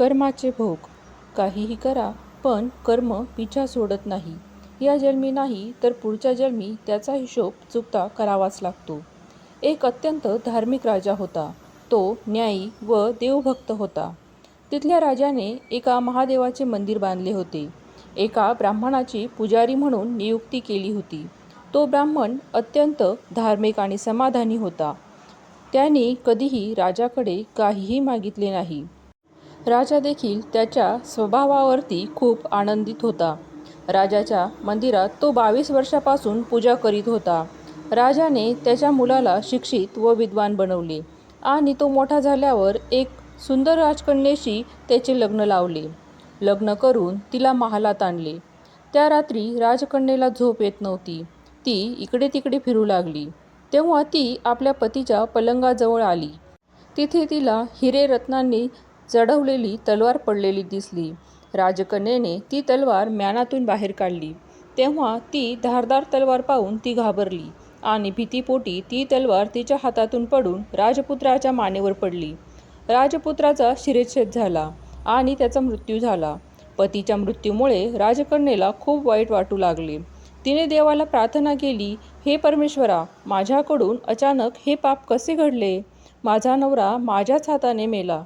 कर्माचे भोग. काहीही करा पण कर्म पिछा सोडत नाही. या जन्मी नाही तर पुढच्या जन्मी त्याचा हिशोब चुकता करावाच लागतो. एक अत्यंत धार्मिक राजा होता. तो न्यायी व देवभक्त होता. तिथल्या राजाने एका महादेवाचे मंदिर बांधले होते. एका ब्राह्मणाची पुजारी म्हणून नियुक्ती केली होती. तो ब्राह्मण अत्यंत धार्मिक आणि समाधानी होता. त्याने कधीही राजाकडे काहीही मागितले नाही. राजा देखील त्याच्या स्वभावावरती खूप आनंदित होता. राजाच्या मंदिरात तो बावीस वर्षापासून पूजा करीत होता. राजाने त्याच्या मुलाला शिक्षित व विद्वान बनवले आणि तो मोठा झाल्यावर एक सुंदर राजकन्येशी त्याचे लग्न लावले. लग्न करून तिला महालात आणले. त्या रात्री राजकन्येला झोप येत नव्हती. ती इकडे तिकडे फिरू लागली. तेव्हा ती आपल्या पतीच्या पलंगाजवळ आली. तिथे तिला हिरे रत्नांनी चढवलेली तलवार पडलेली दिसली. राजकन्येने ती तलवार म्यानातून बाहेर काढली. तेव्हा ती धारदार तलवार पाहून ती घाबरली आणि भीतीपोटी ती तलवार तिच्या हातातून पडून राजपुत्राच्या मानेवर पडली. राजपुत्राचा शिरेच्छेद झाला आणि त्याचा मृत्यू झाला. पतीच्या मृत्यूमुळे राजकन्येला खूप वाईट वाटू लागले. तिने देवाला प्रार्थना केली हे परमेश्वरा माझ्याकडून अचानक हे पाप कसे घडले? माझा नवरा माझ्याच हाताने मेला.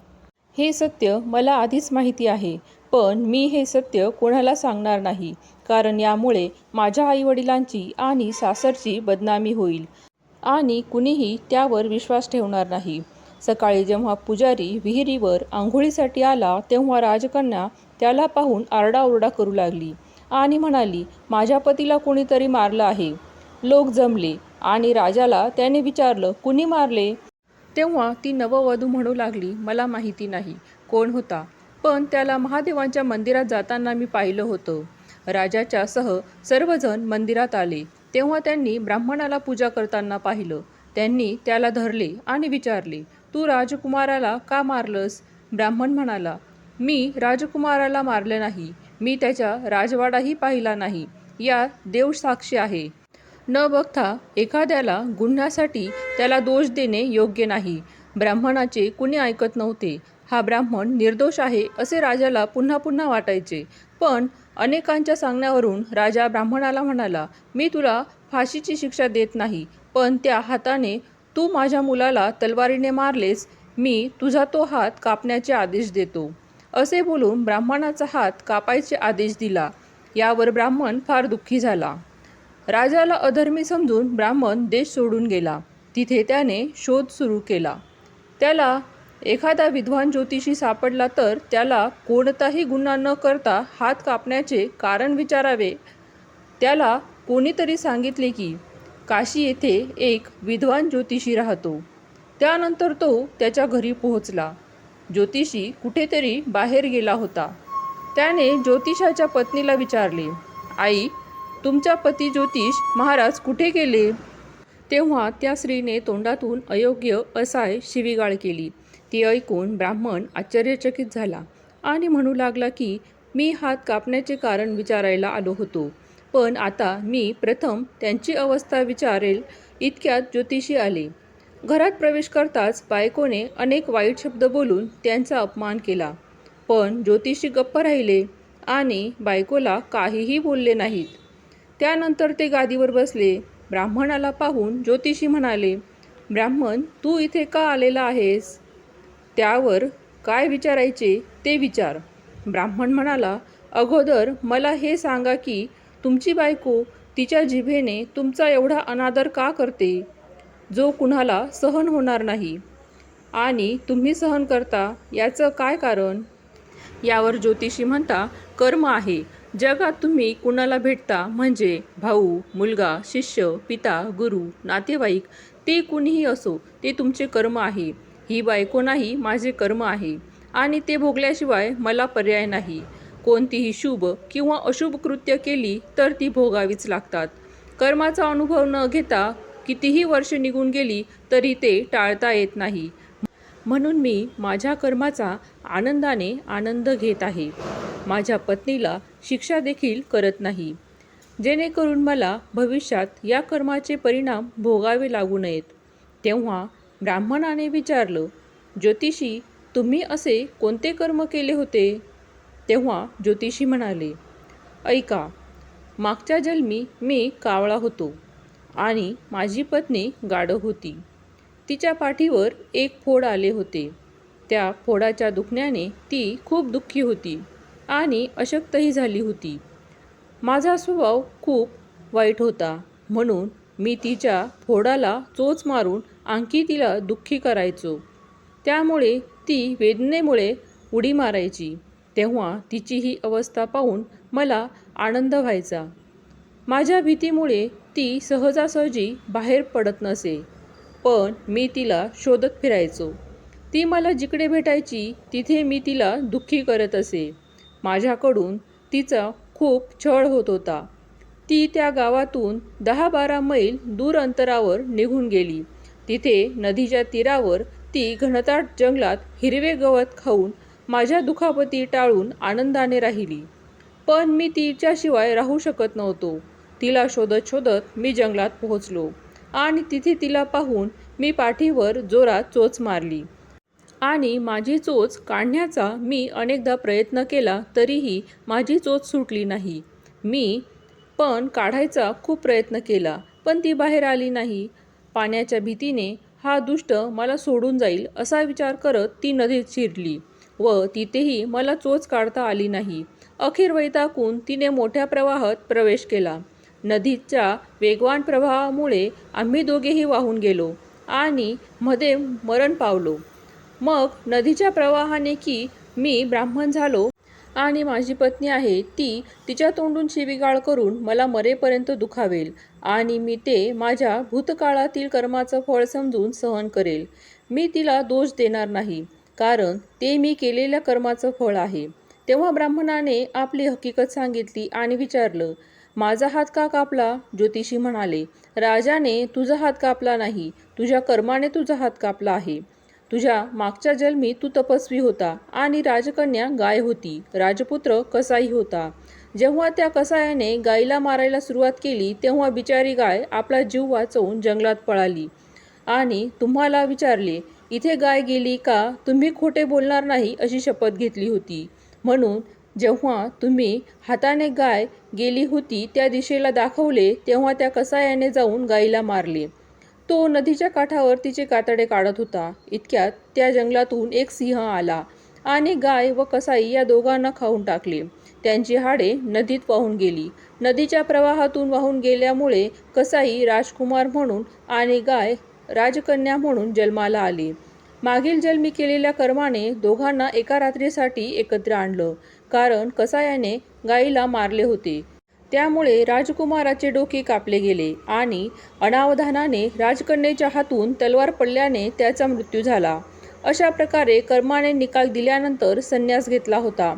हे सत्य मला आधीच माहिती आहे पण मी हे सत्य कोणाला सांगणार नाही कारण यामुळे माझ्या आईवडिलांची आणि सासरची बदनामी होईल. आणि कुणीही त्यावर विश्वास ठेवणार नाही. सकाळी जेव्हा पुजारी विहिरीवर आंघोळीसाठी आला तेव्हा राजकन्या त्याला पाहून आरडाओरडा करू लागली आणि म्हणाली माझ्या पतीला कोणीतरी मारलं आहे. लोक जमले आणि राजाला त्याने विचारलं कुणी मारले? तेव्हा ती नववधू म्हणू लागली मला माहिती नाही कोण होता पण त्याला महादेवांच्या मंदिरात जाताना मी पाहिलं होतं. राजाच्या सह सर्वजण मंदिरात आले. तेव्हा त्यांनी ब्राह्मणाला पूजा करताना पाहिलं. त्यांनी त्याला धरले आणि विचारले तू राजकुमाराला का मारलंस ब्राह्मण म्हणाला मी राजकुमाराला मारले नाही. मी त्याच्या राजवाडाही पाहिला नाही. या देव साक्षी आहे. न बघता एखाद्याला गुन्ह्यासाठी त्याला दोष देणे योग्य नाही. ब्राह्मणाचे कुणी ऐकत नव्हते. हा ब्राह्मण निर्दोष आहे असे राजाला पुन्हा पुन्हा वाटायचे. पण अनेकांच्या सांगण्यावरून राजा ब्राह्मणाला म्हणाला मी तुला फाशीची शिक्षा देत नाही पण त्या हाताने तू माझ्या मुलाला तलवारीने मारलेस मी तुझा तो हात कापण्याचे आदेश देतो. असे बोलून ब्राह्मणाचा हात कापायचे आदेश दिला. यावर ब्राह्मण फार दुःखी झाला. राजाला अधर्मी समजून ब्राह्मण देश सोडून गेला. तिथे त्याने शोध सुरू केला. त्याला एखादा विद्वान ज्योतिषी सापडला तर त्याला कोणताही गुन्हा न करता हात कापण्याचे कारण विचारावे. त्याला कोणीतरी सांगितले की काशी येथे एक विद्वान ज्योतिषी राहतो. त्यानंतर तो त्याच्या घरी पोहोचला. ज्योतिषी कुठेतरी बाहेर गेला होता. त्याने ज्योतिषाच्या पत्नीला विचारले आई तुमचा पती ज्योतिष महाराज कुठे गेले? तेव्हा त्या स्त्रीने तोंडातून अयोग्य असाय शिवीगाळ केली. ती ऐकून ब्राह्मण आश्चर्यचकित झाला आणि म्हणू लागला की मी हात कापण्याचे कारण विचारायला आलो होतो. पण आता मी प्रथम त्यांची अवस्था विचारेल इतक्यात ज्योतिषी आले. घरात प्रवेश करताच बायकोने अनेक वाईट शब्द बोलून त्यांचा अपमान केला. पण ज्योतिषी गप्प राहिले आणि बायकोला काहीही बोलले नाहीत. त्यानंतर ते गादीवर बसले. ब्राह्मणाला पाहून ज्योतिषी म्हणाले ब्राह्मण तू इथे का आलेला आहेस? त्यावर काय विचारायचे ते विचार. ब्राह्मण म्हणाला अगोदर मला हे सांगा की तुमची बायको तिच्या जिभेने तुमचा एवढा अनादर का करते? जो कुणाला सहन होणार नाही. आणि तुम्ही सहन करता याचं काय कारण? यावर ज्योतिषी म्हणता कर्म आहे. जगात तुम्ही कुणाला भेटता म्हणजे भाऊ मुलगा शिष्य पिता गुरु नातेवाईक ते कुणीही असो ते तुमचे कर्म आहे. ही बायको नाही माझे कर्म आहे. आणि ते भोगल्याशिवाय मला पर्याय नाही. कोणतीही शुभ किंवा अशुभ कृत्य केली तर ती भोगावीच लागतात. कर्माचा अनुभव न घेता कितीही वर्ष निघून गेली तरी ते टाळता येत नाही. म्हणून मी माझ्या कर्माचा आनंदाने आनंद घेत आहे. माझ्या पत्नीला शिक्षा देखील करत नाही. जेणेकरून मला भविष्यात या कर्माचे परिणाम भोगावे लागू नयेत. तेव्हा ब्राह्मणाने विचारलं ज्योतिषी तुम्ही असे कोणते कर्म केले होते? तेव्हा ज्योतिषी म्हणाले ऐका मागच्या जन्मी मी कावळा होतो आणि माझी पत्नी गाढव होती. तिच्या पाठीवर एक फोड आले होते. त्या फोडाच्या दुखण्याने ती खूप दुःखी होती आणि अशक्तही झाली होती. माझा स्वभाव खूप वाईट होता. म्हणून मी तिच्या फोडाला चोच मारून आणखी तिला दुःखी करायचो. त्यामुळे ती वेदनेमुळे उडी मारायची. तेव्हा तिची ही अवस्था पाहून मला आनंद व्हायचा. माझ्या भीतीमुळे ती सहजासहजी बाहेर पडत नसे. पण मी तिला शोधत फिरायचो. ती मला जिकडे भेटायची तिथे मी तिला दुःखी करत असे. माझ्याकडून तिचा खूप छळ होत होता. ती त्या गावातून दहा बारा मैल दूर अंतरावर निघून गेली. तिथे नदीच्या तीरावर ती घनदाट जंगलात हिरवे गवत खाऊन माझ्या दुखापती टाळून आनंदाने राहिली. पण मी तिच्याशिवाय राहू शकत नव्हतो. तिला शोधत शोधत मी जंगलात पोहोचलो. आणि तिथे तिला पाहून मी पाठीवर जोरात चोच मारली. आणि माझी चोच काढण्याचा मी अनेकदा प्रयत्न केला तरीही माझी चोच सुटली नाही. मी पण काढायचा खूप प्रयत्न केला पण ती बाहेर आली नाही. पाण्याच्या भीतीने हा दुष्ट मला सोडून जाईल असा विचार करत ती नदीत शिरली व तिथेही मला चोच काढता आली नाही. अखेर वैतागून तिने मोठ्या प्रवाहात प्रवेश केला. नदीच्या वेगवान प्रवाहामुळे आम्ही दोघेही वाहून गेलो आणि मध्ये मरण पावलो. मग नदीच्या प्रवाहाने की मी ब्राह्मण झालो आणि माझी पत्नी आहे ती तिच्या तोंडून शिवीगाळ करून मला मरेपर्यंत दुखावेल आणि मी ते माझ्या भूतकाळातील कर्माचं फळ समजून सहन करेल. मी तिला दोष देणार नाही कारण ते मी केलेल्या कर्माचं फळ आहे. तेव्हा ब्राह्मणाने आपली हकीकत सांगितली आणि विचारलं माझा हात का कापला? ज्योतिषी म्हणाले राजाने तुझा हात कापला नाही तुझ्या कर्माने तुझा हात कापला आहे. तुझ्या मागच्या जन्मी तू तपस्वी होता आणि राजकन्या गाय होती. राजपुत्र कसाई होता. जेव्हा त्या कसायाने गायीला मारायला सुरुवात केली तेव्हा बिचारी गाय आपला जीव वाचवून जंगलात पळाली. आणि तुम्हाला विचारले इथे गाय गेली का? तुम्ही खोटे बोलणार नाही अशी शपथ घेतली होती. म्हणून जेव्हा तुम्ही हाताने गाय गेली होती त्या दिशेला दाखवले तेव्हा त्या कसायाने जाऊन गायीला मारले. तो नदीच्या काठावर तिचे कातडे काढत होता. इतक्यात त्या जंगलातून एक सिंह आला आणि गाय व कसाई या दोघांना खाऊन टाकले. त्यांची हाडे नदीत वाहून गेली. नदीच्या प्रवाहातून वाहून गेल्यामुळे कसाई राजकुमार म्हणून आणि गाय राजकन्या म्हणून जन्माला आली. मागील जन्मी केलेल्या कर्माने दोघांना एका रात्रीसाठी एकत्र आणलं. कारण कसायाने गायीला मारले होते. त्यामुळे राजकुमाराचे डोके कापले गेले आणि अनावधानाने राजकन्येच्या हातून तलवार पडल्याने त्याचा मृत्यू झाला. अशा प्रकारे कर्माने निकाल दिल्यानंतर संन्यास घेतला होता.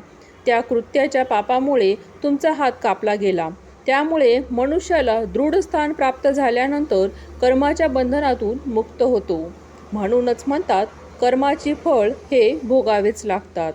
त्या कृत्याच्या पापामुळे तुमचा हात कापला गेला. त्यामुळे मनुष्याला दृढ स्थान प्राप्त झाल्यानंतर कर्माच्या बंधनातून मुक्त होतो. म्हणूनच म्हणतात कर्माची फळ हे भोगावेच लागतात.